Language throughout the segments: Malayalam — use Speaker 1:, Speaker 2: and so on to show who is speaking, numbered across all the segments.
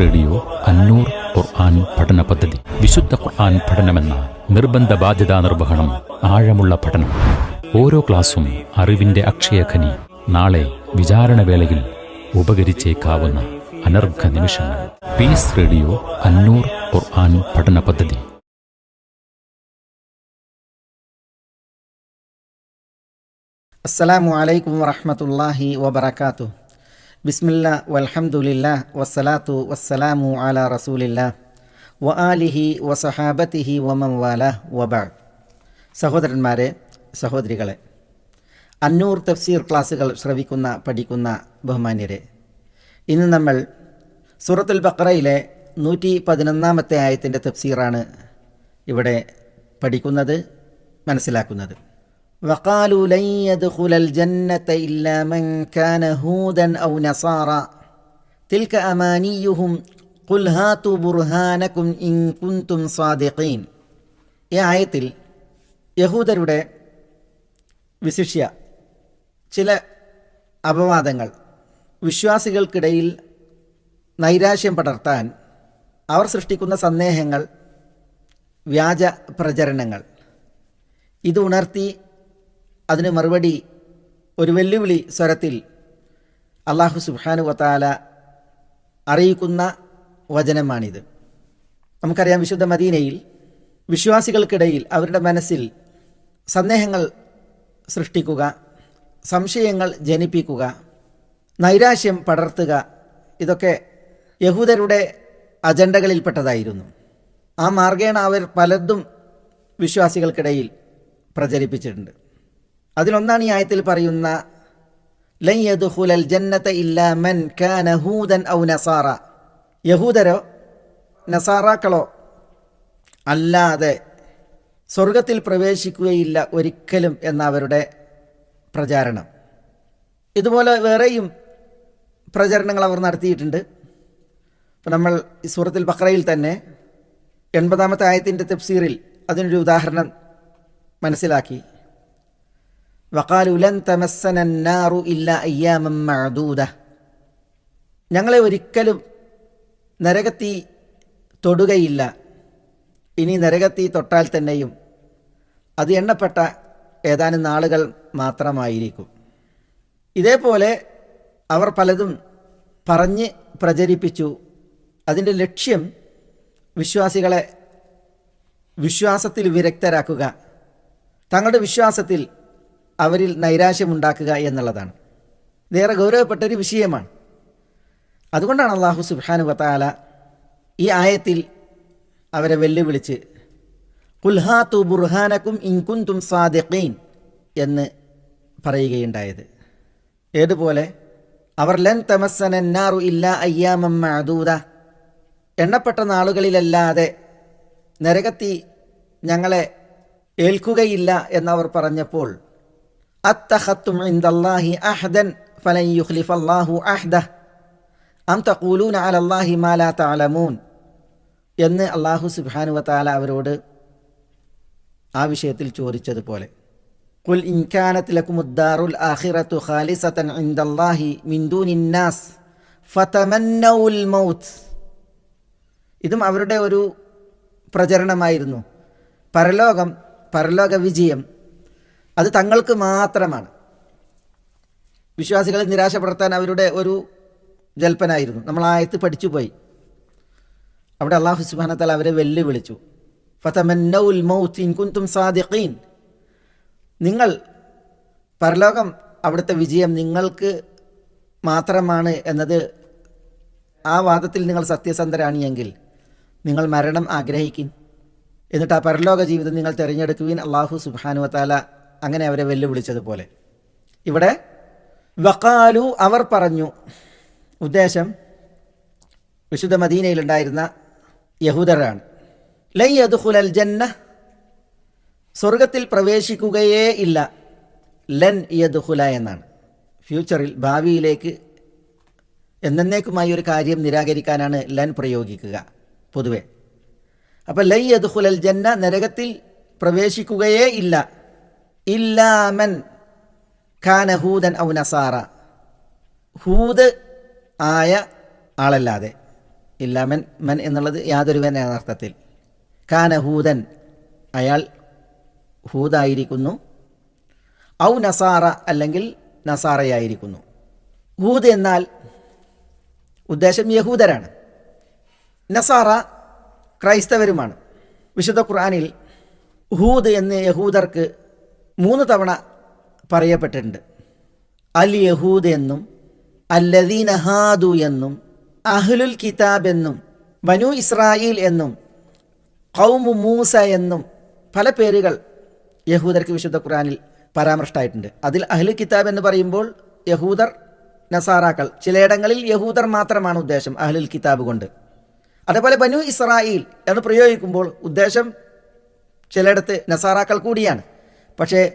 Speaker 1: റേഡിയോ അന്നൂർ ഖുർആൻ പഠന പദ്ധതി. വിശുദ്ധ ഖുർആൻ പഠനമെന്ന നിർബന്ധ ബാധ്യതാ നിർവഹണം ആഴമുള്ള പഠനം. ഓരോ ക്ലാസ്സും അറിവിന്റെ അക്ഷയഖനി നാളെ വിചാരണവേളയിൽ ഉപകരിച്ചേക്കാവുന്ന അനർഘ നിമിഷങ്ങൾ. പീസ് റേഡിയോ അന്നൂർ ഖുർആൻ പഠന പദ്ധതി.
Speaker 2: അസ്സലാമു അലൈക്കും വറഹ്മത്തുള്ളാഹി വബറകാതുഹു. ബിസ്മില്ലാ വൽഹമുല്ല വസ്സലാത്തു വസ്സലാമു അല റസൂലില്ല വ ആലിഹി വസഹാബത്തിഹി വമൻ വാല വബാ സഹോദരന്മാരെ സഹോദരികളെ അന്നൂർ തഫ്സീർ ക്ലാസ്സുകൾ ശ്രവിക്കുന്ന പഠിക്കുന്ന ബഹുമാന്യരെ ഇന്ന് നമ്മൾ സൂറത്തുൽ ബക്രയിലെ നൂറ്റി പതിനൊന്നാമത്തെ ആയത്തിന്റെ തഫ്സീറാണ് ഇവിടെ പഠിക്കുന്നത് മനസ്സിലാക്കുന്നത്. وقالوا لن يدخل الجنة إلا من كان هودا أو نصارى تلك أمانيهم قل هاتوا برهانكم إن كنتم صادقين ഈ ആയത്തിൽ യഹൂദരുടെ വിശിഷ്യ ചില അപവാദങ്ങൾ വിശ്വാസികൾക്കിടയിൽ നൈരാശ്യം പടർത്താൻ അവർ സൃഷ്ടിക്കുന്ന സന്ദേഹങ്ങൾ വ്യാജ പ്രചരണങ്ങൾ ഇത് ഉണർത്തി അതിന് മറുപടി ഒരു വെല്ലുവിളി സ്വരത്തിൽ അള്ളാഹു സുബാനു വത്താല അറിയിക്കുന്ന വചനമാണിത്. നമുക്കറിയാം വിശുദ്ധ മദീനയിൽ വിശ്വാസികൾക്കിടയിൽ അവരുടെ മനസ്സിൽ സന്ദേഹങ്ങൾ സൃഷ്ടിക്കുക സംശയങ്ങൾ ജനിപ്പിക്കുക നൈരാശ്യം പടർത്തുക ഇതൊക്കെ യഹൂദരുടെ അജണ്ടകളിൽപ്പെട്ടതായിരുന്നു. ആ മാർഗേണ അവർ പലതും വിശ്വാസികൾക്കിടയിൽ പ്രചരിപ്പിച്ചിട്ടുണ്ട്. അതിലൊന്നാണ് ഈ ആയത്തിൽ പറയുന്ന ലൻ യദ്ഖുലൽ ജന്നത ഇല്ലാ മൻ കാന ഹൂദൻ ഔ നസാറ. യഹൂദരോ നസാറാക്കളോ അല്ലാതെ സ്വർഗത്തിൽ പ്രവേശിക്കുകയില്ല ഒരിക്കലും എന്ന അവരുടെ പ്രചാരണം. ഇതുപോലെ വേറെയും പ്രചരണങ്ങൾ അവർ നടത്തിയിട്ടുണ്ട്. ഇപ്പം നമ്മൾ ഈ സൂറത്തിൽ ബക്രയിൽ തന്നെ എൺപതാമത്തെ ആയത്തിന്റെ തഫ്സീറിൽ അതിനൊരു ഉദാഹരണം മനസ്സിലാക്കി. വക്കാലു ലൻ തമസ്സനാറു ഇല്ല അയ്യാമം മഅദൂദ. ഞങ്ങളെ ഒരിക്കലും നരകത്തി തൊടുകയില്ല. ഇനി നരകത്തി തൊട്ടാൽ തന്നെയും അത് എണ്ണപ്പെട്ട ഏതാനും നാളുകൾ മാത്രമായിരിക്കും. ഇതേപോലെ അവർ പലതും പറഞ്ഞ് പ്രചരിപ്പിച്ചു. അതിന്റെ ലക്ഷ്യം വിശ്വാസികളെ വിശ്വാസത്തിൽ വിരക്തരാക്കുക. തങ്ങളുടെ വിശ്വാസത്തിൽ അവരിൽ നൈരാശ്യമുണ്ടാക്കുക എന്നുള്ളതാണ്. ഇതേറെ ഗൗരവപ്പെട്ടൊരു വിഷയമാണ്. അതുകൊണ്ടാണ് അള്ളാഹു സുബാനു വത്താല ഈ ആയത്തിൽ അവരെ വെല്ലുവിളിച്ച് കുൽഹാത്തു ബുർഹാനക്കും ഇൻകുന്തും സാദിഖീൻ എന്ന് പറയുകയുണ്ടായത്. ഏതുപോലെ അവർ ലൻ തമസ്സനാറു ഇല്ല അയ്യാമം മഅദൂദ എണ്ണപ്പെട്ട നാളുകളിലല്ലാതെ നരകത്തി ഞങ്ങളെ ഏൽക്കുകയില്ല എന്നവർ പറഞ്ഞപ്പോൾ അത്തഹത്തും ഇന്ദല്ലാഹി അഹ്ദൻ ഫലൻ യുഖ്ലിഫ് അല്ലാഹു അഹ്ദ അം തഖൂലൂന അലല്ലാഹി മാ ലാ തഅലമൂൻ എന്ന് അള്ളാഹു സുബ്ഹാനു വതആല അവരോട് ആ വിഷയത്തിൽ ചോദിച്ചതുപോലെ കുൽ ഇൻകാനത്ത് ലക്കുമുദ്ദാറുൽ ആഖിറത്തു ഖാലിസതൻ ഇൻദല്ലാഹി മിൻ ദൂനിന്നാസ് ഫതമന്നൗൽ മൗത്ത്. ഇതും അവരുടെ ഒരു പ്രചരണമായിരുന്നു. പരലോകം പരലോക വിജയം അത് തങ്ങൾക്ക് മാത്രമാണ്. വിശ്വാസികളെ നിരാശപ്പെടുത്താൻ അവരുടെ ഒരു ജൽപ്പനായിരുന്നു. നമ്മൾ ആയത്ത് പഠിച്ചു പോയി അവിടെ അള്ളാഹു സുബാനത്താൽ അവരെ വെല്ലുവിളിച്ചു. ഫതമന്നൗൽ സാദിഖീൻ. നിങ്ങൾ പരലോകം അവിടുത്തെ വിജയം നിങ്ങൾക്ക് മാത്രമാണ് എന്നത് ആ വാദത്തിൽ നിങ്ങൾ സത്യസന്ധരാണ് എങ്കിൽ നിങ്ങൾ മരണം ആഗ്രഹിക്കും. എന്നിട്ട് ആ പരലോക ജീവിതം നിങ്ങൾ തിരഞ്ഞെടുക്കുവിൻ അള്ളാഹു സുബാനു വത്താല അങ്ങനെ അവരെ വെല്ലുവിളിച്ചതുപോലെ. ഇവിടെ വക്കാലു അവർ പറഞ്ഞു ഉദ്ദേശം വിശുദ്ധ മദീനയിലുണ്ടായിരുന്ന യഹൂദരാണ്. ലൈ യദ്ഖുലൽ ജന്ന സ്വർഗത്തിൽ പ്രവേശിക്കുകയേ ഇല്ല. ലൻ യദ്ഖുല എന്നാണ്. ഫ്യൂച്ചറിൽ ഭാവിയിലേക്ക് എന്നേക്കുമായി ഒരു കാര്യം നിരാകരിക്കാനാണ് ലൻ പ്രയോഗിക്കുക പൊതുവെ. അപ്പം ലൈ യദ്ഖുലൽ ജന്ന നരകത്തിൽ പ്രവേശിക്കുകയേ ഇല്ല. ഇല്ലാമൻ ഖാന ഹൂദൻ ഔ നസാറ. ഹൂദ് ആയ ആളല്ലാതെ. ഇല്ലാമൻ മൻ എന്നുള്ളത് യാതൊരുവൻ എന്ന അർത്ഥത്തിൽ. കാന ഹൂദൻ അയാൾ ഹൂദായിരിക്കുന്നു. ഔ നസാറ അല്ലെങ്കിൽ നസാറയായിരിക്കുന്നു. ഹൂദ് എന്നാൽ ഉദ്ദേശം യഹൂദരാണ്. നസാറ ക്രൈസ്തവരുമാണ്. വിശുദ്ധ ഖുർആനിൽ ഹൂദ് എന്ന് യഹൂദർക്ക് മൂന്ന് തവണ പറയപ്പെട്ടിട്ടുണ്ട്. അൽ യഹൂദ് എന്നും അല്ലദീന ഹാദു എന്നും അഹ്ലുൽ കിതാബ് എന്നും ബനു ഇസ്രായേൽ എന്നും കൗമു മൂസ എന്നും പല പേരുകൾ യഹൂദർക്ക് വിശുദ്ധ ഖുറാനിൽ പരാമർശമായിട്ടുണ്ട് അതിൽ അഹ്ലു കിതാബ് എന്ന് പറയുമ്പോൾ യഹൂദർ നസാറാക്കൾ. ചിലയിടങ്ങളിൽ യഹൂദർ മാത്രമാണ് ഉദ്ദേശം അഹ്ലുൽ കിതാബ് കൊണ്ട്. അതേപോലെ ബനു ഇസ്രായേൽ എന്ന് പ്രയോഗിക്കുമ്പോൾ ഉദ്ദേശം ചിലയിടത്ത് നസാറാക്കൾ കൂടിയാണ്. പക്ഷേ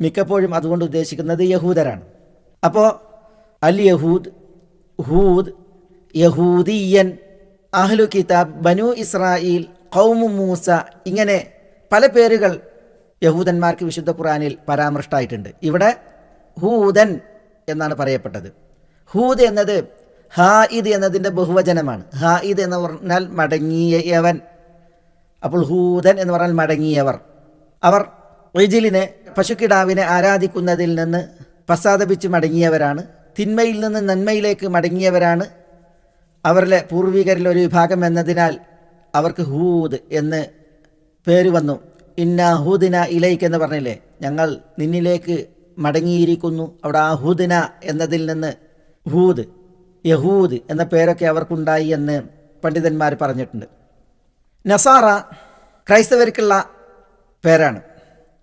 Speaker 2: മിക്കപ്പോഴും അതുകൊണ്ട് ഉദ്ദേശിക്കുന്നത് യഹൂദരാണ്. അപ്പോൾ അൽ യഹൂദ് ഹൂദ് യഹൂദിയൻ അഹ്ലു കിതാബ് ബനു ഇസ്രായേൽ കൗമു മൂസ ഇങ്ങനെ പല പേരുകൾ യഹൂദന്മാർക്ക് വിശുദ്ധ ഖുറാനിൽ പരാമൃഷ്ടായിട്ടുണ്ട്. ഇവിടെ ഹൂദൻ എന്നാണ് പറയപ്പെട്ടത്. ഹൂദ് എന്നത് ഹായിദ് എന്നതിന്റെ ബഹുവചനമാണ്. ഹായിദ് എന്ന് പറഞ്ഞാൽ മടങ്ങിയവൻ. അപ്പോൾ ഹൂദൻ എന്ന് പറഞ്ഞാൽ മടങ്ങിയവർ. അവർ റിജിലിനെ പശുക്കിടാവിനെ ആരാധിക്കുന്നതിൽ നിന്ന് പശ്ചാത്തപിച്ച് മടങ്ങിയവരാണ്. തിന്മയിൽ നിന്ന് നന്മയിലേക്ക് മടങ്ങിയവരാണ്. അവരിലെ പൂർവികരിൽ ഒരു വിഭാഗം എന്നതിനാൽ അവർക്ക് ഹൂദ് എന്ന് പേര് വന്നു. ഇന്ന ഹൂദിന ഇലൈക്ക് എന്ന് പറഞ്ഞില്ലേ? ഞങ്ങൾ നിന്നിലേക്ക് മടങ്ങിയിരിക്കുന്നു. അവിടെ ആ ഹൂദിന എന്നതിൽ നിന്ന് ഹൂദ് യഹൂദ് എന്ന പേരൊക്കെ അവർക്കുണ്ടായി എന്ന് പണ്ഡിതന്മാർ പറഞ്ഞിട്ടുണ്ട്. നസാറ ക്രൈസ്തവർക്കുള്ള പേരാണ്.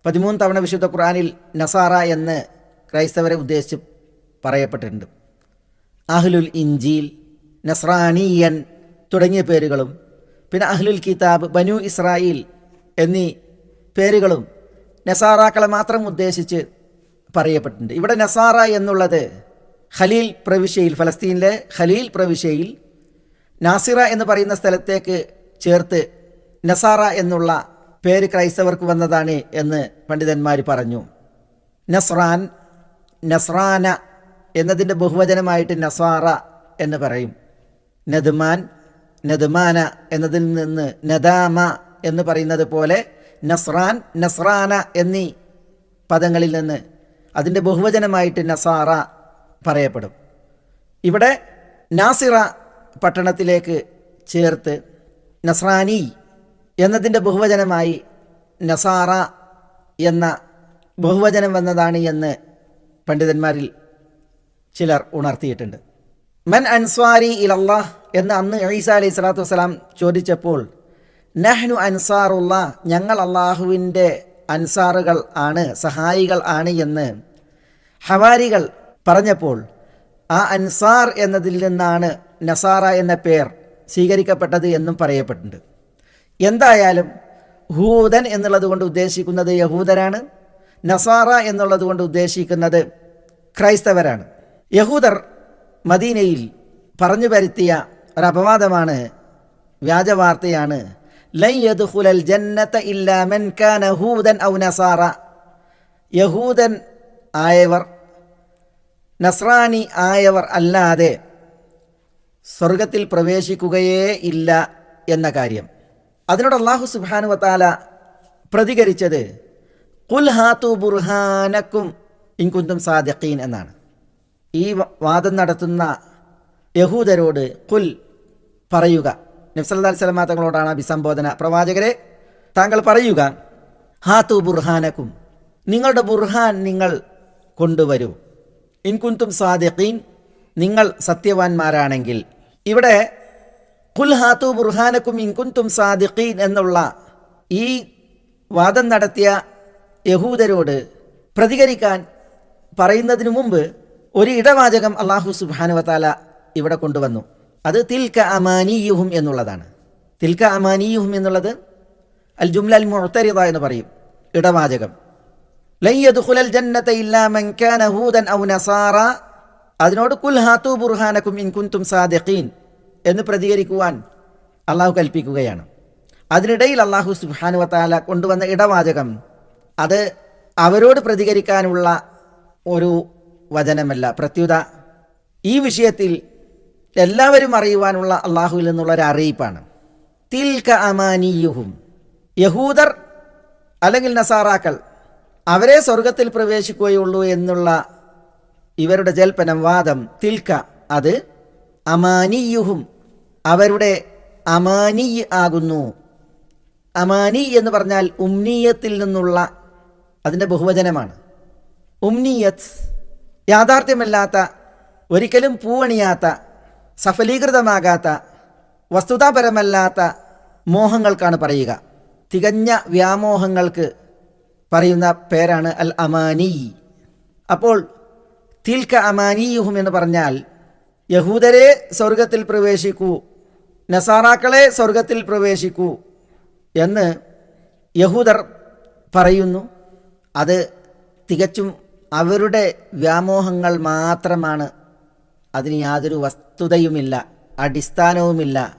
Speaker 2: പതിമൂന്ന് തവണ വിശുദ്ധ ഖുറാനിൽ നസാറ എന്ന് ക്രൈസ്തവരെ ഉദ്ദേശിച്ച് പറയപ്പെട്ടിട്ടുണ്ട്. അഹ്ലുൽ ഇഞ്ചീൽ നസ്രാനിയൻ തുടങ്ങിയ പേരുകളും പിന്നെ അഹ്ലുൽ കിതാബ് ബനു ഇസ്രായേൽ എന്നീ പേരുകളും നസാറാക്കളെ മാത്രം ഉദ്ദേശിച്ച് പറയപ്പെട്ടിട്ടുണ്ട്. ഇവിടെ നസാറ എന്നുള്ളത് ഖലീൽ പ്രവിശ്യയിൽ ഫലസ്തീനിലെ ഖലീൽ പ്രവിശ്യയിൽ നാസിറ എന്ന് പറയുന്ന സ്ഥലത്തേക്ക് ചേർത്ത് നസാറ എന്നുള്ള പേര് ക്രൈസ്തവർക്ക് വന്നതാണ് എന്ന് പണ്ഡിതന്മാർ പറഞ്ഞു. നസ്രാൻ നസ്രാന എന്നതിന്റെ ബഹുവചനമായിട്ട് നസാറ എന്ന് പറയും. നദുമാൻ നദുമാന എന്നതിൽ നിന്ന് നദാമ എന്ന് പറയുന്നത് പോലെ നസ്രാൻ നസ്രാന എന്നീ പദങ്ങളിൽ നിന്ന് അതിന്റെ ബഹുവചനമായിട്ട് നസാറ പറയപ്പെടും. ഇവിടെ നാസിറ പട്ടണത്തിലേക്ക് ചേർത്ത് നസ്രാനി എന്നതിന്റെ ബഹുവചനമായി നസാറ എന്ന ബഹുവചനം വന്നതാണ് എന്ന് പണ്ഡിതന്മാരിൽ ചിലർ ഉണർത്തിയിട്ടുണ്ട്. മൻ അൻസ്വാരി ഇലല്ലാ എന്ന് അന്ന് ഈസ അലൈഹി സ്വലാത്തു വസ്സലാം ചോദിച്ചപ്പോൾ നഹ്നു അൻസാറുള്ള ഞങ്ങൾ അള്ളാഹുവിന്റെ അൻസാറുകൾ ആണ് സഹായികൾ ആണ് എന്ന് ഹവാരികൾ പറഞ്ഞപ്പോൾ ആ അൻസാർ എന്നതിൽ നിന്നാണ് നസാറ എന്ന പേർ സ്വീകരിക്കപ്പെട്ടത് എന്നും പറയപ്പെട്ടിട്ടുണ്ട്. എന്തായാലും ഹൂദൻ എന്നുള്ളത് കൊണ്ട് ഉദ്ദേശിക്കുന്നത് യഹൂദരാണ് നസാറ എന്നുള്ളത് കൊണ്ട് ഉദ്ദേശിക്കുന്നത് ക്രൈസ്തവരാണ്. യഹൂദർ മദീനയിൽ പറഞ്ഞു വരുത്തിയ ഒരപവാദമാണ് വ്യാജവാർത്തയാണ്. ലൈയദുഹുലൽ യദ്ഖുലൽ ജന്നത ഇല്ലാ മൻ കാന ഹൂദൻ ഔ നസാറ. യഹൂദൻ ആയവർ നസ്രാനി ആയവർ അല്ലാതെ സ്വർഗത്തിൽ പ്രവേശിക്കുകയേ ഇല്ല എന്ന കാര്യം. അതിനോട് അള്ളാഹു സുബാനു വത്താല പ്രതികരിച്ചത് കുൽ ഹാത്തു ബുർഹാനക്കും ഇൻകുന്തും സാദിഖീൻ എന്നാണ്. ഈ വാദം നടത്തുന്ന യഹൂദരോട് കുൽ പറയുക. നബ്സല്ലാ സ്വലമാ തങ്ങളോടാണ് അഭിസംബോധന. പ്രവാചകരെ താങ്കൾ പറയുക ഹാത്തു ബുർഹാനക്കും നിങ്ങളുടെ ബുർഹാൻ നിങ്ങൾ കൊണ്ടുവരൂ. ഇൻകുന്തും സാദിഖീൻ നിങ്ങൾ സത്യവാന്മാരാണെങ്കിൽ ഇവിടെ കുൽ ഹാത്തു ബുർഹാനക്കും ഇൻകുന്തും സാദിഖീൻ എന്നുള്ള ഈ വാദം നടത്തിയ യഹൂദരോട് പ്രതികരിക്കാൻ പറയുന്നതിനു മുമ്പ് ഒരു ഇടവാചകം അള്ളാഹു സുബാനുവത്താല ഇവിടെ കൊണ്ടുവന്നു. അത് തിൽക്ക അമാനിയുഹും എന്നുള്ളതാണ്. തിൽക്ക അമാനിയുഹും എന്നുള്ളത് അൽ ജുംല അൽ മുഹത്തരിത എന്ന് പറയും. ഇടവാചകം. ലൻ യദ്ഖുലൽ ജന്നത ഇല്ലാ മൻ കാന ഹൂദൻ ഔ നസാറ. അതിനോട് കുൽ ഹാത്തു ബുർഹാനക്കും ഇൻ സാദിഖീൻ എന്ന് പ്രതികരിക്കുവാൻ അള്ളാഹു കൽപ്പിക്കുകയാണ്. അതിനിടയിൽ അള്ളാഹു സുഹാനു വത്താല കൊണ്ടുവന്ന ഇടവാചകം അത് അവരോട് പ്രതികരിക്കാനുള്ള ഒരു വചനമല്ല. പ്രത്യുത ഈ വിഷയത്തിൽ എല്ലാവരും അറിയുവാനുള്ള അള്ളാഹുവിൽ നിന്നുള്ള ഒരു അറിയിപ്പാണ്. തിൽക അമാനിയുഹും. യഹൂദർ അല്ലെങ്കിൽ നസാറാക്കൾ അവരെ സ്വർഗത്തിൽ പ്രവേശിക്കുകയുള്ളൂ എന്നുള്ള ഇവരുടെ ജൽപ്പനം വാദം തിൽക്ക അത് അമാനിയുഹും അവരുടെ അമാനി ആകുന്നു. അമാനി എന്ന് പറഞ്ഞാൽ ഉംനീയത്തിൽ നിന്നുള്ള അതിന്റെ ബഹുവചനമാണ്. ഉംനീയത്ത് യാഥാർത്ഥ്യമല്ലാത്ത ഒരിക്കലും പൂവണിയാത്ത സഫലീകൃതമാകാത്ത വസ്തുതാപരമല്ലാത്ത മോഹങ്ങൾക്കാണ് പറയുക. തികഞ്ഞ വ്യാമോഹങ്ങൾക്ക് പറയുന്ന പേരാണ് അൽ അമാനി. അപ്പോൾ തിൽക്ക അമാനിയുഹും എന്ന് പറഞ്ഞാൽ യഹൂദരെ സ്വർഗത്തിൽ പ്രവേശിക്കൂ നസാറാക്കളെ സ്വർഗത്തിൽ പ്രവേശിക്കൂ എന്ന് യഹൂദർ പറയുന്നു. അത് തികച്ചും അവരുടെ വ്യാമോഹങ്ങൾ മാത്രമാണ്. അതിന് യാതൊരു വസ്തുതയുമില്ല അടിസ്ഥാനവുമില്ല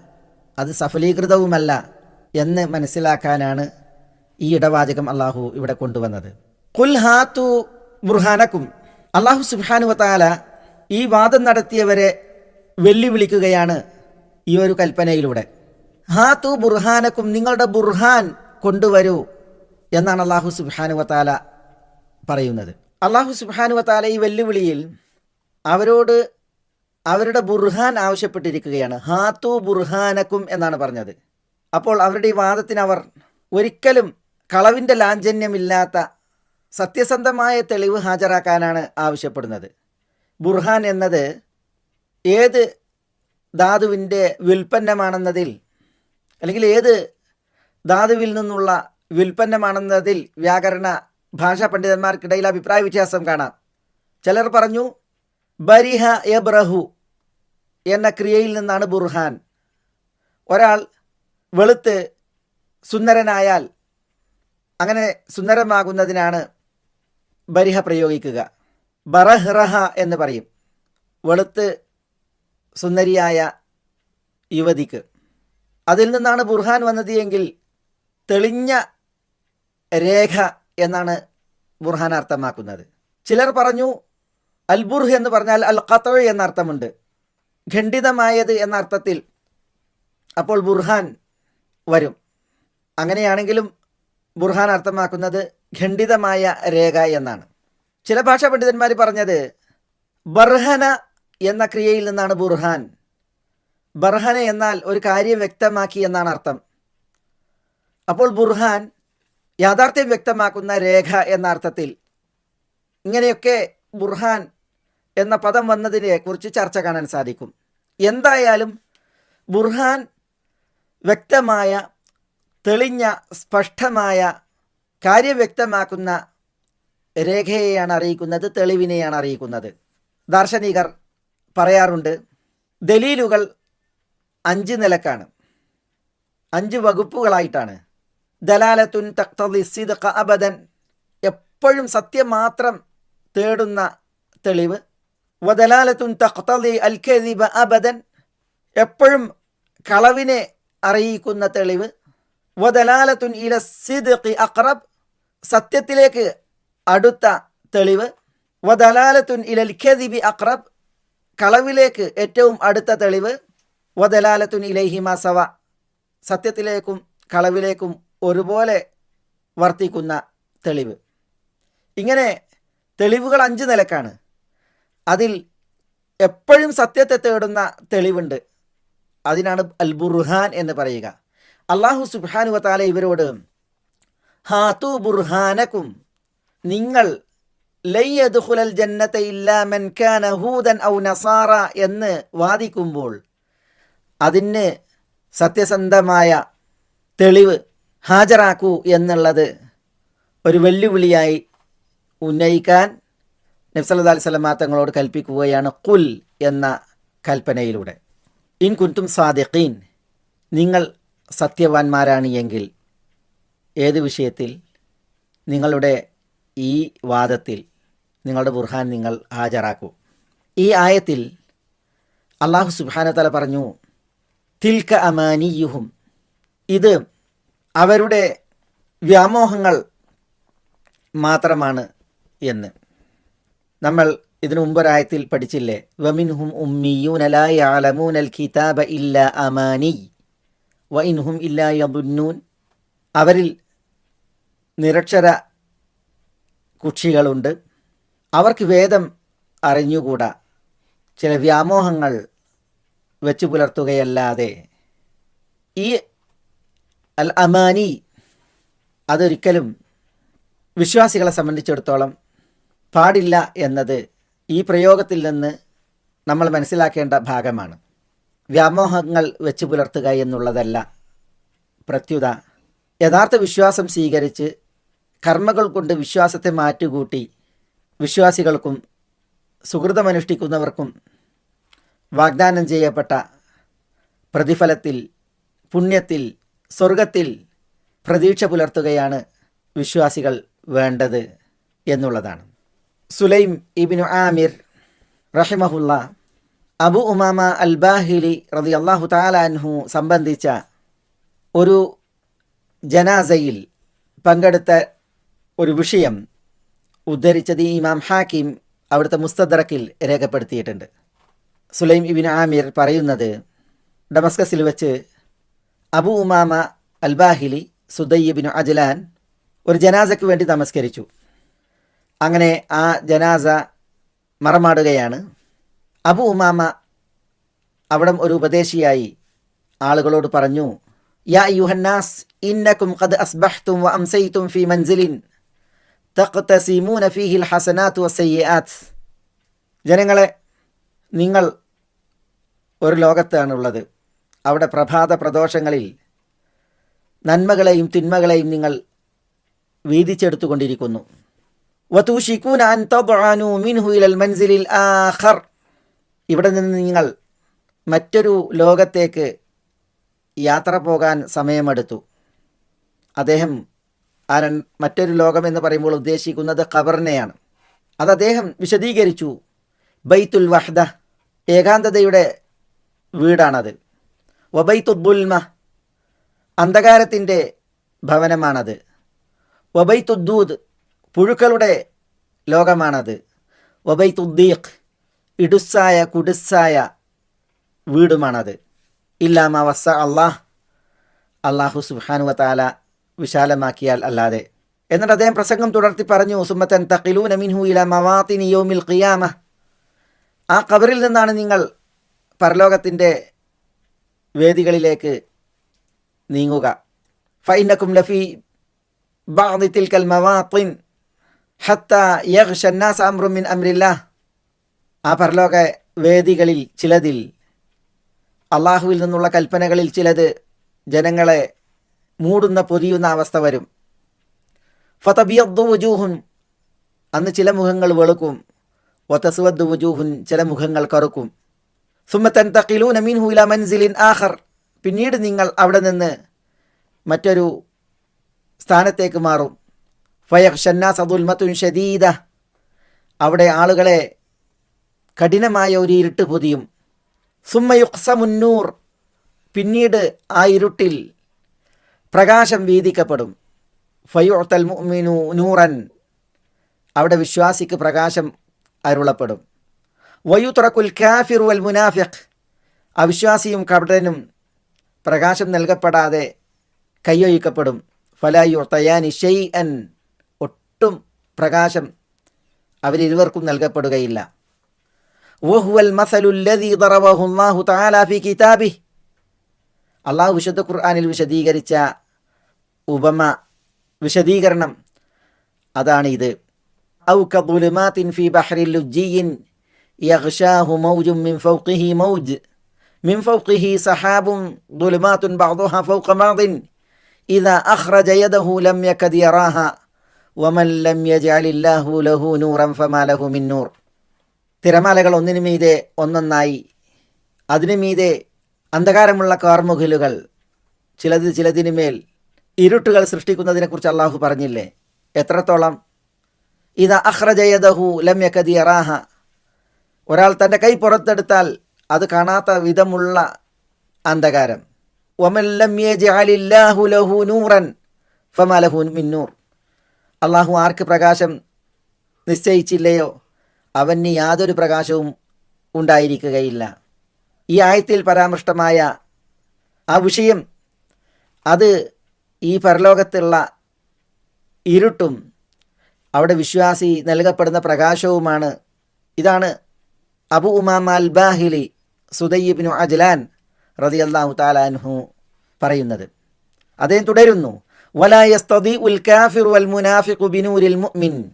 Speaker 2: അത് സഫലീകൃതവുമല്ല എന്ന് മനസ്സിലാക്കാനാണ് ഈ ഇടവാചകം അള്ളാഹു ഇവിടെ കൊണ്ടുവന്നത്. കുൽ ഹാത്തു ബുർഹാനക്കും അള്ളാഹു സുബാനുവത്താല ഈ വാദം നടത്തിയവരെ വെല്ലുവിളിക്കുകയാണ് ഈ ഒരു കൽപ്പനയിലൂടെ. ഹാ ഹാത്തു ബുർഹാനക്കും നിങ്ങളുടെ ബുർഹാൻ കൊണ്ടുവരൂ എന്നാണ് അള്ളാഹു സുബാനുവത്താല പറയുന്നത്. അള്ളാഹു സുബാനുവത്താല ഈ വെല്ലുവിളിയിൽ അവരോട് അവരുടെ ബുർഹാൻ ആവശ്യപ്പെട്ടിരിക്കുകയാണ്. ഹാ ഹാത്തു ബുർഹാനക്കും എന്നാണ് പറഞ്ഞത്. അപ്പോൾ അവരുടെ ഈ വാദത്തിന് അവർ ഒരിക്കലും കളവിന്റെ ലാഞ്ചന്യമില്ലാത്ത സത്യസന്ധമായ തെളിവ് ഹാജരാക്കാനാണ് ആവശ്യപ്പെടുന്നത്. ബുർഹാൻ എന്നത് ഏത് ധാതുവിന്റെ വിൽപ്പന്നമാണെന്നതിൽ അല്ലെങ്കിൽ ഏത് ധാതുവിൽ നിന്നുള്ള വിൽപ്പന്നമാണെന്നതിൽ വ്യാകരണ ഭാഷാ പണ്ഡിതന്മാർക്കിടയിൽ അഭിപ്രായ വ്യത്യാസം കാണാം. ചിലർ പറഞ്ഞു ബരിഹ എബ്രഹു എന്ന ക്രിയയിൽ നിന്നാണ് ബുർഹാൻ. ഒരാൾ വെളുത്ത് സുന്ദരനായാൽ അങ്ങനെ സുന്ദരമാകുന്നതിനാണ് ബരിഹ പ്രയോഗിക്കുക. ബറഹ്റഹ എന്ന് പറയും. വെളുത്ത് സുന്ദരിയായ യുവതിക്ക്. അതിൽ നിന്നാണ് ബുർഹാൻ വന്നത് എങ്കിൽ തെളിഞ്ഞ രേഖ എന്നാണ് ബുർഹാൻ അർത്ഥമാക്കുന്നത്. ചിലർ പറഞ്ഞു അൽബുർഹ് എന്ന് പറഞ്ഞാൽ അൽ ഖത്തഴ് എന്ന അർത്ഥമുണ്ട് ഖണ്ഡിതമായത് എന്ന അർത്ഥത്തിൽ അപ്പോൾ ബുർഹാൻ വരും. അങ്ങനെയാണെങ്കിലും ബുർഹാൻ അർത്ഥമാക്കുന്നത് ഖണ്ഡിതമായ രേഖ എന്നാണ്. ചില ഭാഷാ പണ്ഡിതന്മാർ പറഞ്ഞത് ബർഹന എന്ന ക്രിയയിൽ നിന്നാണ് ബുർഹാൻ. ബർഹന എന്നാൽ ഒരു കാര്യം വ്യക്തമാക്കി എന്നാണ് അർത്ഥം. അപ്പോൾ ബുർഹാൻ യാഥാർത്ഥ്യം വ്യക്തമാക്കുന്ന രേഖ എന്ന അർത്ഥത്തിൽ ഇങ്ങനെയൊക്കെ ബുർഹാൻ എന്ന പദം വന്നതിനെ കുറിച്ച് ചർച്ച കാണാൻ സാധിക്കും. എന്തായാലും ബുർഹാൻ വ്യക്തമായ തെളിഞ്ഞ സ്പഷ്ടമായ കാര്യം വ്യക്തമാക്കുന്ന രേഖയെയാണ് അറിയിക്കുന്നത് തെളിവിനെയാണ് അറിയിക്കുന്നത്. ദാർശനികർ പറയാറുണ്ട് ദലീലുകൾ അഞ്ച് നിലക്കാണ്. അഞ്ച് വകുപ്പുകളായിട്ടാണ്. ദലാലത്തുൻ തക്തദി സിദ്ഖ അബദൻ എപ്പോഴും സത്യം മാത്രം തേടുന്ന തെളിവ്. വദലാലത്തുൻ തക്തദി അൽ കദിബ അബദൻ എപ്പോഴും കളവിനെ അറിയിക്കുന്ന തെളിവ്. വദലാലത്തുൻ ഇല സിദ്ഖി അഖറബ് സത്യത്തിലേക്ക് അടുത്ത തെളിവ്. വദലാലത്തുൻ ഇലൽ കദിബി അഖറബ് കളവിലേക്ക് ഏറ്റവും അടുത്ത തെളിവ് വദലാലത്തുൻ ഇലൈഹിമ സവ. സത്യത്തിലേക്കും കളവിലേക്കും ഒരുപോലെ വർത്തിക്കുന്ന തെളിവ്. ഇങ്ങനെ തെളിവുകൾ അഞ്ച് നിലക്കാണ്. അതിൽ എപ്പോഴും സത്യത്തെ തേടുന്ന തെളിവുണ്ട്. അതിനാണ് അൽ ബുർഹാൻ എന്ന് പറയുക. അള്ളാഹു സുബാനു വത്താല ഇവരോട് ഹാത്തു ബുർഹാനക്കും നിങ്ങൾ കാന ഹൂദൻ ഔ എന്ന് വാദിക്കുമ്പോൾ അതിന് സത്യസന്ധമായ തെളിവ് ഹാജരാക്കൂ എന്നുള്ളത് ഒരു വെല്ലുവിളിയായി ഉന്നയിക്കാൻ നബ്സല്ലാ അലിസ്ലാം തങ്ങളോട് കൽപ്പിക്കുകയാണ് കുൽ എന്ന കൽപ്പനയിലൂടെ. ഇൻ കുന്തും സാദിഖീൻ നിങ്ങൾ സത്യവാന്മാരാണ് എങ്കിൽ ഏത് വിഷയത്തിൽ? നിങ്ങളുടെ ഈ വാദത്തിൽ നിങ്ങളുടെ ബുർഹാൻ നിങ്ങൾ ഹാജരാക്കൂ. ഈ ആയത്തിൽ അള്ളാഹു സുബാനതല പറഞ്ഞു തിൽക്ക അമാനിയുഹും. ഇത് അവരുടെ വ്യാമോഹങ്ങൾ മാത്രമാണ് എന്ന്. നമ്മൾ ഇതിനു മുമ്പൊരായത്തിൽ പഠിച്ചില്ലേ വമിൻഹും ഉമ്മിയൂനലായമൂനൽ ഖിതാബ ഇല്ല അമാനി വൈൻഹും ഇല്ല യദുന്നൂൻ. അവരിൽ നിരക്ഷര കുക്ഷികളുണ്ട്. അവർക്ക് വേദം അറിഞ്ഞുകൂടാ. ചില വ്യാമോഹങ്ങൾ വെച്ചു പുലർത്തുകയല്ലാതെ. ഈ അൽ അമാനി അതൊരിക്കലും വിശ്വാസികളെ സംബന്ധിച്ചിടത്തോളം പാടില്ല എന്നത് ഈ പ്രയോഗത്തിൽ നിന്ന് നമ്മൾ മനസ്സിലാക്കേണ്ട ഭാഗമാണ്. വ്യാമോഹങ്ങൾ വെച്ച് പുലർത്തുക എന്നുള്ളതല്ല പ്രത്യുത. യഥാർത്ഥ വിശ്വാസം സ്വീകരിച്ച് കർമ്മകൾ കൊണ്ട് വിശ്വാസത്തെ മാറ്റുകൂട്ടി വിശ്വാസികൾക്കും സുഹൃതമനുഷ്ഠിക്കുന്നവർക്കും വാഗ്ദാനം ചെയ്യപ്പെട്ട പ്രതിഫലത്തിൽ പുണ്യത്തിൽ സ്വർഗത്തിൽ പ്രതീക്ഷ പുലർത്തുകയാണ് വിശ്വാസികൾ വേണ്ടത് എന്നുള്ളതാണ്. സുലൈം ഇബിനു ആമിർ റഹിമഹുല്ല അബു ഉമാമ അൽ ബാഹിലി റതി അള്ളാഹു താലാൻഹു സംബന്ധിച്ച ഒരു ജനാസയിൽ പങ്കെടുത്ത ഒരു വിഷയം ഉദ്ധരിച്ചത് ഇമാം ഹാക്കിം അവിടുത്തെ മുസ്തദറക്കിൽ രേഖപ്പെടുത്തിയിട്ടുണ്ട്. സുലൈം ഇബിൻ ആമിർ പറയുന്നത് ഡമസ്കസിൽ വെച്ച് അബു ഉമാമ അൽബാഹിലി സുദയ്യബിനു അജ്ലാൻ ഒരു ജനാസയ്ക്ക് വേണ്ടി നമസ്കരിച്ചു. അങ്ങനെ ആ ജനാസ മറമാടുകയാണ്. അബു ഉമാമ അവിടെ ഒരു ഉപദേശിയായി ആളുകളോട് പറഞ്ഞു യാ യുഹന്നാസ് ഇന്നക്കും ഖദ് അസ്ബഹ്തും വ ഫി മൻസിലിൻ തഖ്തസിമൂന ഫീഹിൽ ഹസനാത്ത് വസയ്യാത്ത് ജനങ്ങളെ നിങ്ങൾ ഒരു ലോകത്താണുള്ളത്. അവിടെ പ്രഭാത പ്രദോഷങ്ങളിൽ നന്മകളെയും തിന്മകളെയും നിങ്ങൾ വീതിച്ചെടുത്തുകൊണ്ടിരിക്കുന്നു. മിൻഹു ഇലൽ ആഖർ. ഇവിടെ നിന്ന് നിങ്ങൾ മറ്റൊരു ലോകത്തേക്ക് യാത്ര പോകാൻ സമയമെടുത്തു. അദ്ദേഹം ആ രൺ- മറ്റൊരു ലോകം എന്ന് പറയുമ്പോൾ ഉദ്ദേശിക്കുന്നത് ഖബറിനെയാണ്. അത് അദ്ദേഹം വിശദീകരിച്ചു. ബൈത്തുൽ വഹ്ദ ഏകാന്തതയുടെ വീടാണത്. വബൈത്തുദ്ദുൽമ അന്ധകാരത്തിന്റെ ഭവനമാണത്. വബൈത്തുദ്ദൂദ് പുഴുക്കളുടെ ലോകമാണത്. വബൈത്തുദ്ദീഖ് ഇടുസായ കുടുസായ വീടുമാണത്. ഇല്ലാമ വസ അള്ളാഹ്. അള്ളാഹു സുഹാനുവ താല വിശാലമാക്കിയാൽ അല്ലാതെ. എന്നിട്ട് അദ്ദേഹം പ്രസംഗം തുടർത്തി പറഞ്ഞു സുമത്തൻ തഖിലൂന മിൻഹു ഇല മവാത്തിനി യോമിൽ ഖിയാമ. ആ കബറിൽ നിന്നാണ് നിങ്ങൾ പരലോകത്തിന്റെ വേദികളിലേക്ക് നീങ്ങുക. ഫൈനക്കും ലഫി ബാദിത്തിൽ കൽ മവാത്തിൻ ഹത്ത യഹ് ഷന്നാസ് മിൻ അമ്രില്ല ആ പരലോക വേദികളിൽ ചിലതിൽ അള്ളാഹുവിൽ നിന്നുള്ള കൽപ്പനകളിൽ ചിലത് ജനങ്ങളെ മൂടുന്ന പൊതിയുന്ന അവസ്ഥ വരും. ഫതബിയദ്ദു അന്ന് ചില മുഖങ്ങൾ വെളുക്കും. വതസ്വദ്ദു ചില മുഖങ്ങൾ കറുക്കും. സുമ്മത്തൻ തഖിലൂന നമീൻ ഹുല മൻസിലിൻ ആഹർ പിന്നീട് നിങ്ങൾ അവിടെ നിന്ന് മറ്റൊരു സ്ഥാനത്തേക്ക് മാറും. ഫയഖ്ഷന്നാസ് ദുൽമത്തുൻ ഷദീദ. അവിടെ ആളുകളെ കഠിനമായ ഒരു ഇരുട്ട് പൊതിയും. സുമ്മയുക്സമുന്നൂർ പിന്നീട് ആ ഇരുട്ടിൽ പ്രകാശം വീതിക്കപ്പെടും. ഫയുഅത്തൽ മുഅ്മിനു നൂറൻ. അവിടെ വിശ്വാസിക്ക് പ്രകാശം അരുളപ്പെടും. വയുത്രക്കുൽ കാഫിറു മുനാഫിഖ്. അവിശ്വാസിയും കപടനും പ്രകാശം നൽകപ്പെടാതെ കയ്യൊഴിക്കപ്പെടും ഫലായുത്തയാനി ഷെയ് അൻ ഒട്ടും പ്രകാശം അവരിരുവർക്കും നൽകപ്പെടുകയില്ല. വഹുവൽ മസലുല്ലദീ ദറവഹുല്ലാഹു തആല ഫീ കിതാബിഹി. അള്ളാഹു വിശുദ്ധ ഖുർആനിൽ വിശദീകരിച്ച ഉപമ വിശദീകരണം. അതാണിത് തിരമാലകൾ ഒന്നിനു മീതെ ഒന്നൊന്നായി. അതിനു മീതെ അന്ധകാരമുള്ള കാർമുകലുകൾ. ചിലത് ചിലതിനുമേൽ ഇരുട്ടുകൾ സൃഷ്ടിക്കുന്നതിനെക്കുറിച്ച് അള്ളാഹു പറഞ്ഞില്ലേ? എത്രത്തോളം? ഇത് അഹ്റജയദഹു ലമ്യക്കതി അറാഹ ഒരാൾ തന്റെ കൈ പുറത്തെടുത്താൽ അത് കാണാത്ത വിധമുള്ള അന്ധകാരം. നൂറൻ ഫമലഹു മിന്നൂർ അള്ളാഹു ആർക്ക് പ്രകാശം നിശ്ചയിച്ചില്ലയോ? അവന് യാതൊരു പ്രകാശവും ഉണ്ടായിരിക്കുകയില്ല. ഈ ആയത്തിൽ പരാമൃഷ്ടമായ ആ വിഷയം അത് ഈ പരലോകത്തുള്ള ഇരുട്ടും അവിടെ വിശ്വാസി നൽകപ്പെടുന്ന പ്രകാശവുമാണ്. ഇതാണ് അബു ഉമാമ അൽ ബാഹിലി സുദയ്യബിനു അജ്ലാൻ അള്ളാഹു താലാൻഹു പറയുന്നത്. അദ്ദേഹം തുടരുന്നു മുനാഫിഖു മുഅ്മിൻ.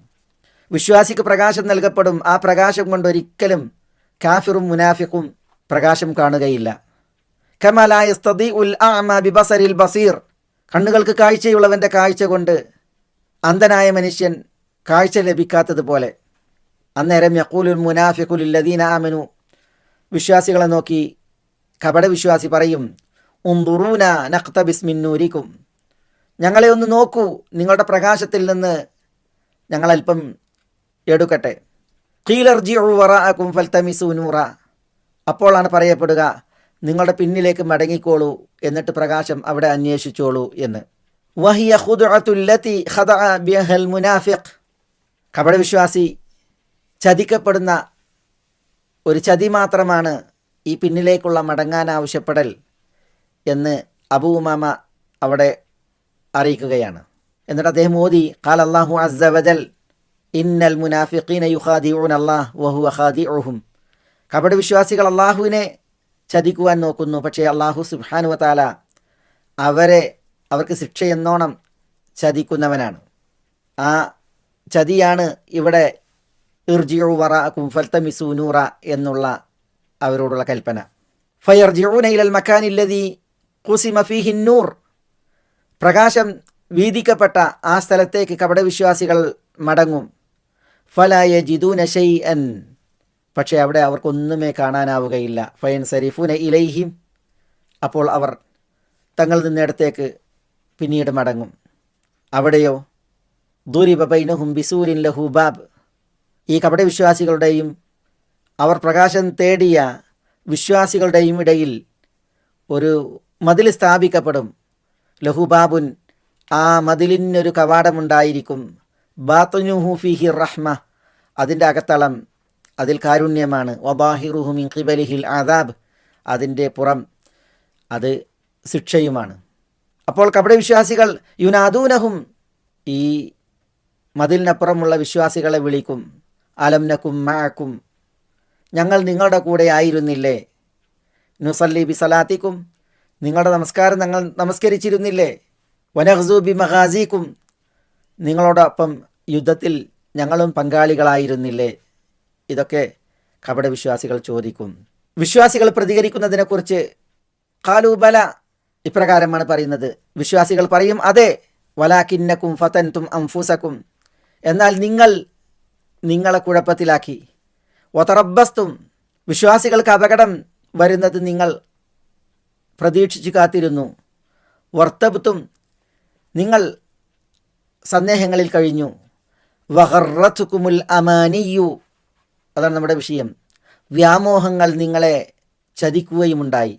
Speaker 2: വിശ്വാസിക്ക് പ്രകാശം നൽകപ്പെടും ആ പ്രകാശം കൊണ്ട് ഒരിക്കലും കാഫിറും മുനാഫിഖും പ്രകാശം കാണുകയില്ല. കമലായസ്തദി ഉൽ ആമ ബിബസരിൽ ബസീർ. കണ്ണുകൾക്ക് കാഴ്ചയുള്ളവന്റെ കാഴ്ച കൊണ്ട് അന്ധനായ മനുഷ്യൻ കാഴ്ച ലഭിക്കാത്തതുപോലെ. അന്നേരം യക്കൂലുൽ മുനാഫിഖുലില്ലദീന ആമനു. വിശ്വാസികളെ നോക്കി കപടവിശ്വാസി പറയും ഉംദുറൂന നഖ്ത ബിസ്മിന്നൂരിക്കും ഞങ്ങളെ ഒന്ന് നോക്കൂ നിങ്ങളുടെ പ്രകാശത്തിൽ നിന്ന് ഞങ്ങളൽപ്പം എടുക്കട്ടെ. കീലർജി വറാഅക്കും ഫൽത്തമിസു നൂറ. അപ്പോഴാണ് പറയപ്പെടുക നിങ്ങളുടെ പിന്നിലേക്ക് മടങ്ങിക്കോളൂ എന്നിട്ട് പ്രകാശം അവിടെ അന്വേഷിച്ചോളൂ എന്ന്. വഹിയ ഖുദ്അത്തുല്ലതി ഖദഅ ബിഹൽ മുനാഫിഖ്. കപട വിശ്വാസി ചതിക്കപ്പെടുന്ന ഒരു ചതി മാത്രമാണ് ഈ പിന്നിലേക്കുള്ള മടങ്ങാൻ ആവശ്യപ്പെടൽ എന്ന് അബൂമാമ അവിടെ അറിയിക്കുകയാണ്. എന്നിട്ട് അദ്ദേഹം മോദി ഖാൽ അള്ളാഹു അസ്സ വജൽ ഇന്നൽ മുനാഫിഖീന അള്ളാഹ് വഹു അഹാദി ഓഹും കപട വിശ്വാസികൾ അള്ളാഹുവിനെ ചതിക്കുവാൻ നോക്കുന്നു. പക്ഷേ അള്ളാഹു സുബാനുവത്താല അവരെ അവർക്ക് ശിക്ഷയെന്നോണം ചതിക്കുന്നവനാണ്. ആ ചതിയാണ് ഇവിടെ ഇർജിഉ കുംഫൽത്ത മിസൂനൂറ നൂറ എന്നുള്ള അവരോടുള്ള കൽപ്പന. ഫയർജിഊന ഇലൽ മക്കാനില്ലതി കുസിമഫി ഫീഹി നൂർ. പ്രകാശം വീതിക്കപ്പെട്ട ആ സ്ഥലത്തേക്ക് കപടവിശ്വാസികൾ മടങ്ങും. ഫലായ ജിദൂന ഷൈഅൻ പക്ഷേ അവിടെ അവർക്കൊന്നുമേ കാണാനാവുകയില്ല. ഫയൻ സരിഫുന ഇലൈഹിം. അപ്പോൾ അവർ തങ്ങൾ നിന്നിടത്തേക്ക് പിന്നീട് മടങ്ങും. അവിടെയോ? ദൂരിബ ബൈനഹും ബിസൂരിൻ ലഹുബാബ് ഈ കപടവിശ്വാസികളുടെയും അവർ പ്രകാശം തേടിയ വിശ്വാസികളുടെയും ഇടയിൽ ഒരു മതിൽ സ്ഥാപിക്കപ്പെടും. ലഹുബാബുൻ ആ മതിലിനൊരു കവാടമുണ്ടായിരിക്കും. ബാത്തുനുഹു ഫിഹി റഹ്മ. അതിന്റെ അകത്തളം അതിൽ കാരുണ്യമാണ്. വബാഹിറുഹു കിബലിഹിൽ ആദാബ്. അതിന്റെ പുറം അത് ശിക്ഷയുമാണ്. അപ്പോൾ കപടവിശ്വാസികൾ യുനാദൂനഹും ഈ മതിലിനപ്പുറമുള്ള വിശ്വാസികളെ വിളിക്കും. അലംനക്കും മാക്കും ഞങ്ങൾ നിങ്ങളുടെ കൂടെ ആയിരുന്നില്ലേ? നുസല്ലി ബി സലാത്തിക്കും നിങ്ങളുടെ നമസ്കാരം ഞങ്ങൾ നമസ്കരിച്ചിരുന്നില്ലേ? വനഹ്സു ബി മഹാസിക്കും നിങ്ങളോടൊപ്പം യുദ്ധത്തിൽ ഞങ്ങളും പങ്കാളികളായിരുന്നില്ലേ? ഇതൊക്കെ കപട വിശ്വാസികൾ ചോദിക്കും. വിശ്വാസികൾ പ്രതികരിക്കുന്നതിനെക്കുറിച്ച് കാലൂബല ഇപ്രകാരമാണ് പറയുന്നത്. വിശ്വാസികൾ പറയും അതെ വലാക്കിന്നക്കും ഫതൻതും അംഫൂസക്കും. എന്നാൽ നിങ്ങൾ നിങ്ങളെ കുഴപ്പത്തിലാക്കി. ഒതറബസ്തും വിശ്വാസികൾക്ക് അപകടം വരുന്നത് നിങ്ങൾ പ്രതീക്ഷിച്ചു കാത്തിരുന്നു. വർത്തബത്തും നിങ്ങൾ സന്ദേഹങ്ങളിൽ കഴിഞ്ഞു. വഹറത്തുക്കുമുൽ അമാനിയു അതാണ് നമ്മുടെ വിഷയം. വ്യാമോഹങ്ങൾ നിങ്ങളെ ചതിക്കുകയുമുണ്ടായി.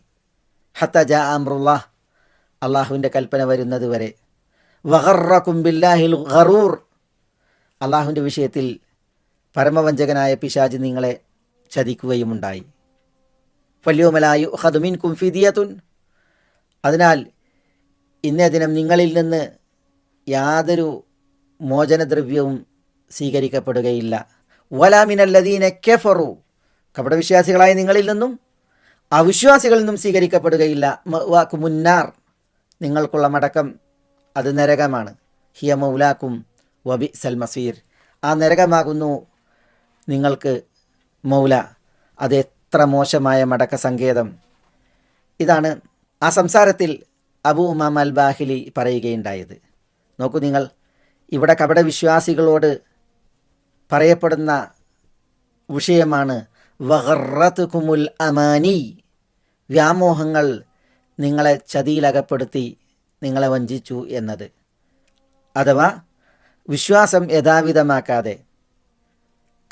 Speaker 2: ഹത്ത ജ അമ്രുല്ലാഹ് അള്ളാഹുവിന്റെ കൽപ്പന വരുന്നത് വരെ. വഹറ ബില്ലാഹിൽ ഖറൂർ അള്ളാഹുവിന്റെ വിഷയത്തിൽ പരമവഞ്ചകനായ പിശാജ് നിങ്ങളെ ചതിക്കുകയുമുണ്ടായി. ഫല്യോമലായു ഹദുമിൻ കുംഫിദിയത്തുൻ അതിനാൽ ഇന്നേ ദിനം നിങ്ങളിൽ നിന്ന് യാതൊരു മോചനദ്രവ്യവും സ്വീകരിക്കപ്പെടുകയില്ല. വലാമിനല്ലദീന കെഫറു. കപടവിശ്വാസികളായ നിങ്ങളിൽ നിന്നും അവിശ്വാസികളിൽ നിന്നും സ്വീകരിക്കപ്പെടുകയില്ല. മുന്നാർ. നിങ്ങൾക്കുള്ള മടക്കം അത് നരകമാണ്. ഹിയ മൗലാക്കും വബി സൽ മസീർ. ആ നരകമാകുന്നു നിങ്ങൾക്ക് മൗല. അത് എത്ര മോശമായ മടക്ക സങ്കേതം. ഇതാണ് ആ സംസാരത്തിൽ അബു ഉമാം അൽ ബാഹിലി പറയുകയുണ്ടായത്. നോക്കൂ നിങ്ങൾ ഇവിടെ കപട വിശ്വാസികളോട് പറയപ്പെടുന്ന വിഷയമാണ് വഹറത്ത് കുമുൽ അമാനി. വ്യാമോഹങ്ങൾ നിങ്ങളെ ചതിയിലകപ്പെടുത്തി നിങ്ങളെ വഞ്ചിച്ചു എന്നത്. അഥവാ വിശ്വാസം യഥാവിധമാക്കാതെ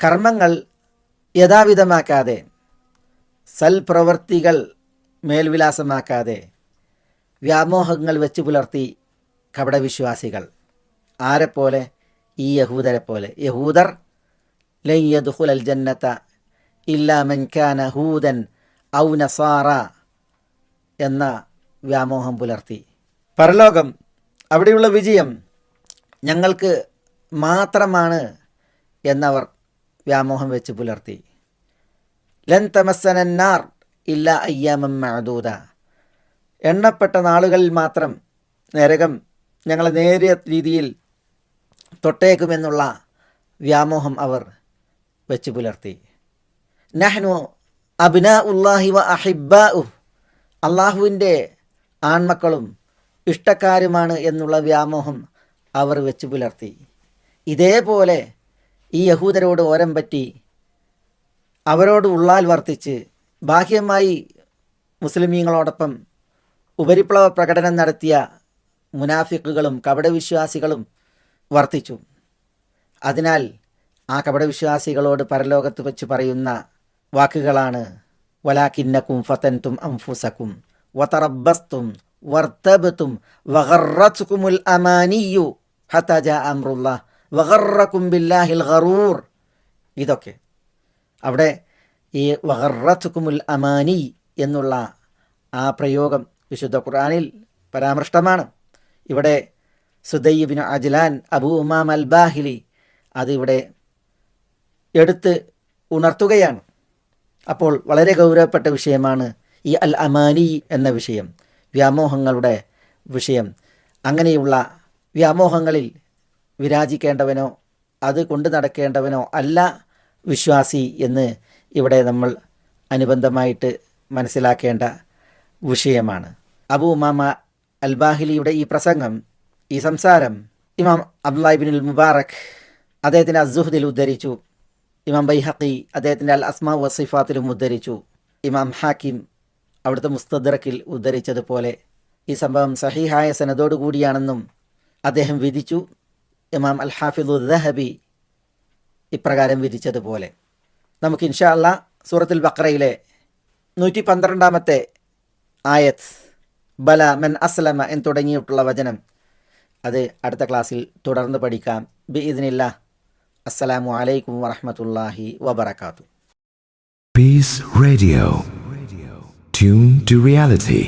Speaker 2: കർമ്മങ്ങൾ യഥാവിധമാക്കാതെ സൽപ്രവർത്തികൾ മേൽവിലാസമാക്കാതെ വ്യാമോഹങ്ങൾ വെച്ച് പുലർത്തി കപടവിശ്വാസികൾ. ആരെപ്പോലെ ഈ യഹൂദരെ പോലെ. യഹൂദർ ലയ്യദുഹുൽ അൽ ജന്നത ഇല്ലാ മൻ കാന ഹൂദൻ ഔ നസാറ എന്ന വ്യാമോഹം പുലർത്തി. പരലോകം അവിടെയുള്ള വിജയം ഞങ്ങൾക്ക് മാത്രമാണ് എന്നവർ വ്യാമോഹം വെച്ച് പുലർത്തി. ലൻ തമസ്സനന്നാർ ഇല്ല അയ്യാമം മഅദൂദ. എണ്ണപ്പെട്ട നാളുകളിൽ മാത്രം നരകം ഞങ്ങളെ നേരിയ രീതിയിൽ തൊട്ടേക്കുമെന്നുള്ള വ്യാമോഹം അവർ വെച്ച് പുലർത്തി. നഹ്നു അബ്ന ഉല്ലാഹി വ അഹിബ അള്ളാഹുവിന്റെ ആൺമക്കളും ഇഷ്ടക്കാരുമാണ് എന്നുള്ള വ്യാമോഹം അവർ വെച്ച് പുലർത്തി. ഇതേപോലെ ഈ യഹൂദരോട് ഓരം പറ്റി അവരോട് ഉള്ളാൽ വർത്തിച്ച് ബാഹ്യമായി മുസ്ലിമീങ്ങളോടൊപ്പം ഉപരിപ്ലവ പ്രകടനം നടത്തിയ മുനാഫിക്കുകളും കപടവിശ്വാസികളും വർത്തിച്ചു. അതിനാൽ ആ കപടവിശ്വാസികളോട് പരലോകത്ത് വെച്ച് പറയുന്ന വാക്കുകളാണ് വലാക്കിന്നക്കും ഫത്തൻതും അംഫുസക്കും വതറബസ്തും വർത്തബത്തും വഗറത്തുകുമുൽ അമാനിയു ഹത്തജ അമ്രുല്ല വഹറക്കും ബില്ലാഹിൽ ഗറൂർ ഇതൊക്കെ. അവിടെ ഈ വഗറത്തുകുമുൽ അമാനി എന്നുള്ള ആ പ്രയോഗം വിശുദ്ധ ഖുർആനിൽ പരാമൃഷ്ടമാണ്. ഇവിടെ സുദയ്യബിൻ അജ്ലാൻ അബു ഉമാം അൽ ബാഹിലി അതിവിടെ എടുത്ത് ഉണർത്തുകയാണ്. അപ്പോൾ വളരെ ഗൗരവപ്പെട്ട വിഷയമാണ് ഈ അൽ അമാനി എന്ന വിഷയം വ്യാമോഹങ്ങളുടെ വിഷയം. അങ്ങനെയുള്ള വ്യാമോഹങ്ങളിൽ വിരാജിക്കേണ്ടവനോ അത് കൊണ്ടു നടക്കേണ്ടവനോ അല്ല വിശ്വാസി എന്ന് ഇവിടെ നമ്മൾ അനുബന്ധമായിട്ട് മനസ്സിലാക്കേണ്ട വിഷയമാണ്. അബു ഉമാമ അൽബാഹിലിയുടെ ഈ പ്രസംഗം ഈ സംസാരം ഇമാം അബ്ദുല്ലാഹിബിൻ മുബാറക് അദ്ദേഹത്തിന്റെ അസുഹദിൽ ഉദ്ധരിച്ചു. ഇമാം ബൈഹക്കി അദ്ദേഹത്തിന്റെ അൽ അസ്മാ വസിഫാത്തിലും ഉദ്ധരിച്ചു. ഇമാം ഹാക്കിം അവിടുത്തെ മുസ്തദറക്കിൽ ഉദ്ധരിച്ചതുപോലെ ഈ സംഭവം സഹിഹായ സനദോടു കൂടിയാണെന്നും അദ്ദേഹം വിധിച്ചു. ഇമാം അൽ ഹാഫിദു ദഹബി ഇപ്രകാരം വിധിച്ചതുപോലെ. നമുക്ക് ഇൻഷാ അല്ല സൂറത്തുൽ ബക്രയിലെ നൂറ്റി പന്ത്രണ്ടാമത്തെ ആയത്ത് ബല മെൻ അസ്ലമ എന്ന് തുടങ്ങിയിട്ടുള്ള വചനം അത് അടുത്ത ക്ലാസ്സിൽ തുടർന്ന് പഠിക്കാം ബി ഇതിനില്ല അസ്സലാമു അലൈക്കും വറഹമത്തല്ലാഹി വബർക്കാത്തു
Speaker 3: Peace Radio. Tune to reality.